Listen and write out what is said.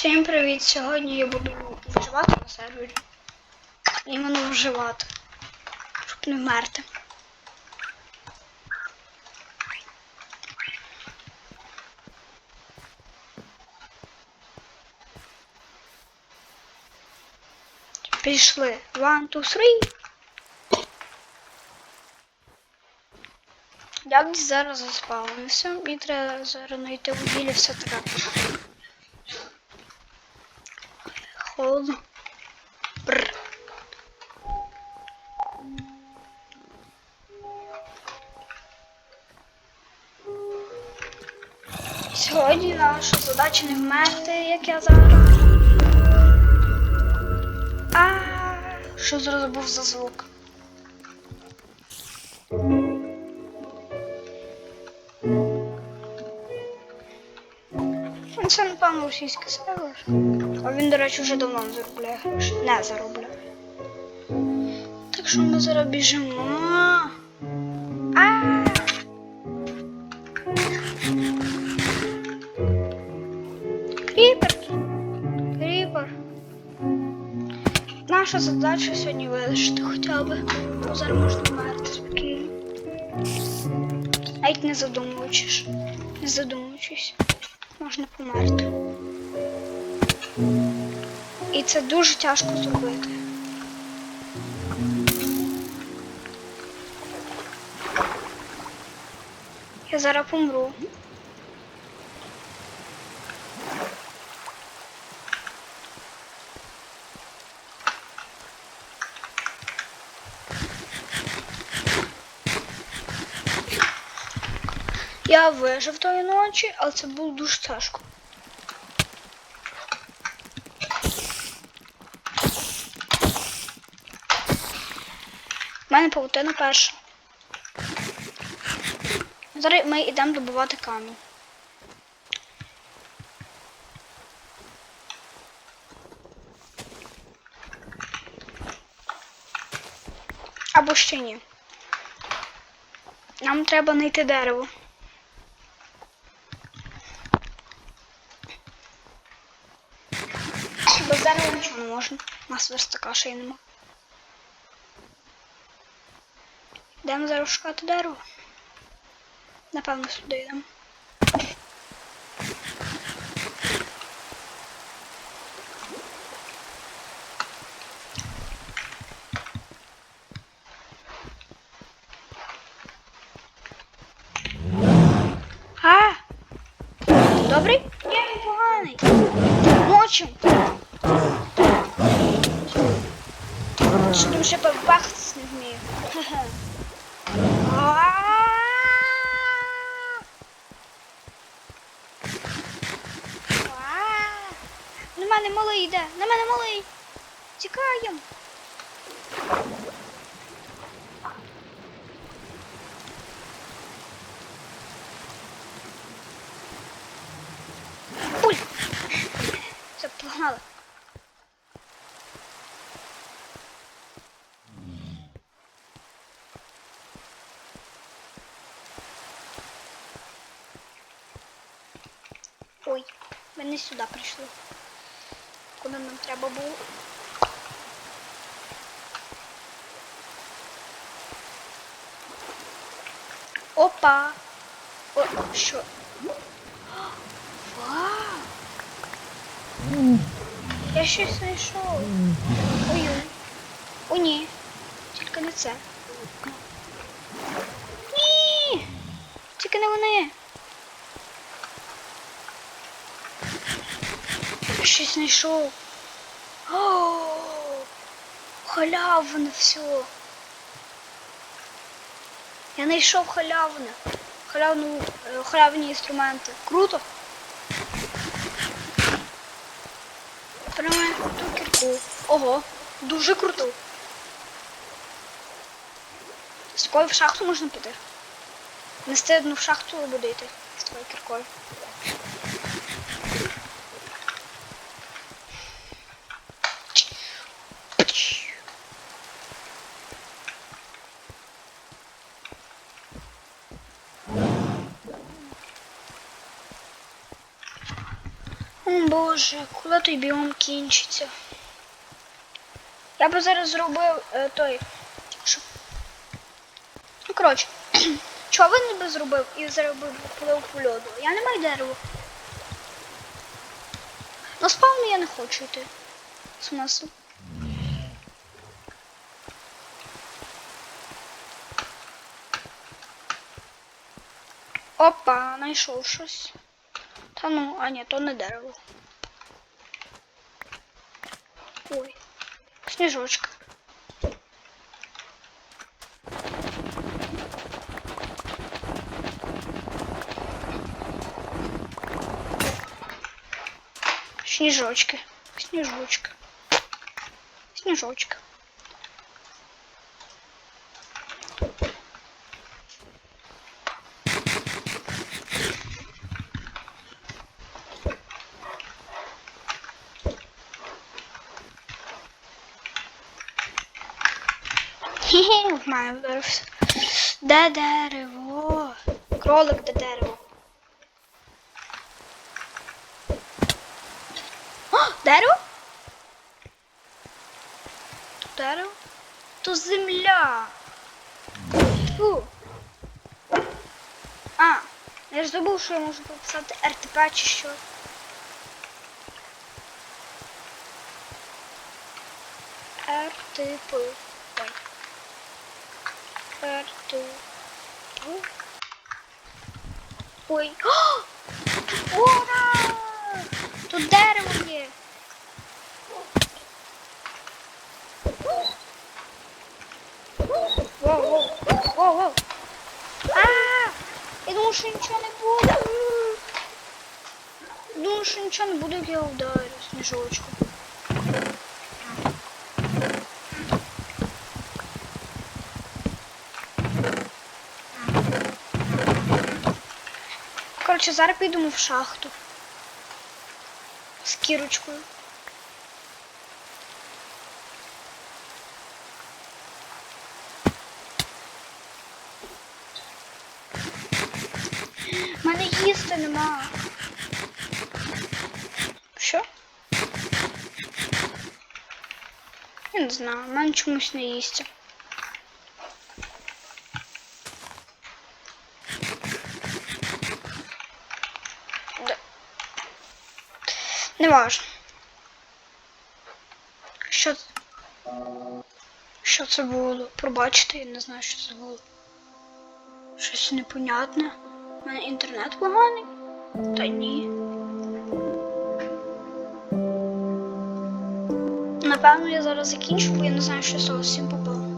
Всім привіт! Сьогодні я буду вживати на сервері. Іменно вживати. Щоб не вмерти. Пішли. One, two, three. Як десь зараз заспавнився, мені треба зараз знайти вугілля все треба. Холодно. Бррр. Сьогодні наша задача не вмерти, як я зараз. А, що зараз був за звук? Це, напевно, російський сервер. А він, до речі, вже давно не заробляє гроші. Не заробляє. Так що ми зараз біжимо. А! Кріпер! Кріпер! Наша задача сьогодні вилишити хоча б. Бо зараз можна вмерти спокійно. Навіть не задумуючись. Не задумуючись. Можна померти. І це дуже тяжко зробити. Я зараз помру. Я вижив тої ночі, але це було дуже тяжко. У мене павутина перша. Зараз ми йдемо добувати камінь. Або ще ні. Нам треба знайти дерево. Без дерева нічого не можна. У нас верстака ще й нема. Йдемо зараз шукати дерево. Напевно, сюди йдемо. А! Добрий? Ні, він поганий. Мочим. Що там ще бахтись не вмію. Ха-ха. А! А! На мене малий йде, на мене малий. Тікаємо. Все, погнали. Ой, ми не сюди прийшли. Куди нам треба було? Опа! О, що? Вау! Я щось знайшов. Ой. О, ні. Тільки не це. Ні! Тільки не вони. Щось знайшов. Халявне все. Я знайшов халявне. Халявну, е, халявні інструменти. Круто. Прямо ту кірку. Ого, дуже круто. З такою в шахту можна піти. Нести одну в шахту буде йти з твоєю кіркою. О боже, коли той біом кінчиться? Я би зараз зробив е, той. Що? Ну, коротше, човен би зробив і зробив плив по льоду. Я не маю дерева. На спавну я не хочу йти. Смисл. Опа, знайшов щось. Та ну, а ні, то не дерево. Ой, сніжочка. Сніжочки. Сніжочка. Сніжочка. Хе-хе, в мене вдарився. Де дерево? Кролик, де дерево? О, дерево? Дерево? То земля. Фу. А, я ж забув, що я можу прописати РТП чи що. РТП. Ой. РТП. Ой. О! Ура! Тут дерево є. Воу, воу, воу, воу. А! Я думав, що нічого не буде. Думав, що нічого не буде, як я вдарю сніжочку. Коротше, зараз підемо в шахту. З кірочкою. У мене їсти нема. Що? Я не знаю, в мене чомусь не їсться. Не важно. Що це? Що це було? Пробачте, я не знаю, що це було. Щось непонятне. У мене інтернет поганий? Та ні. Напевно, я зараз закінчу, бо я не знаю, що того всім попало.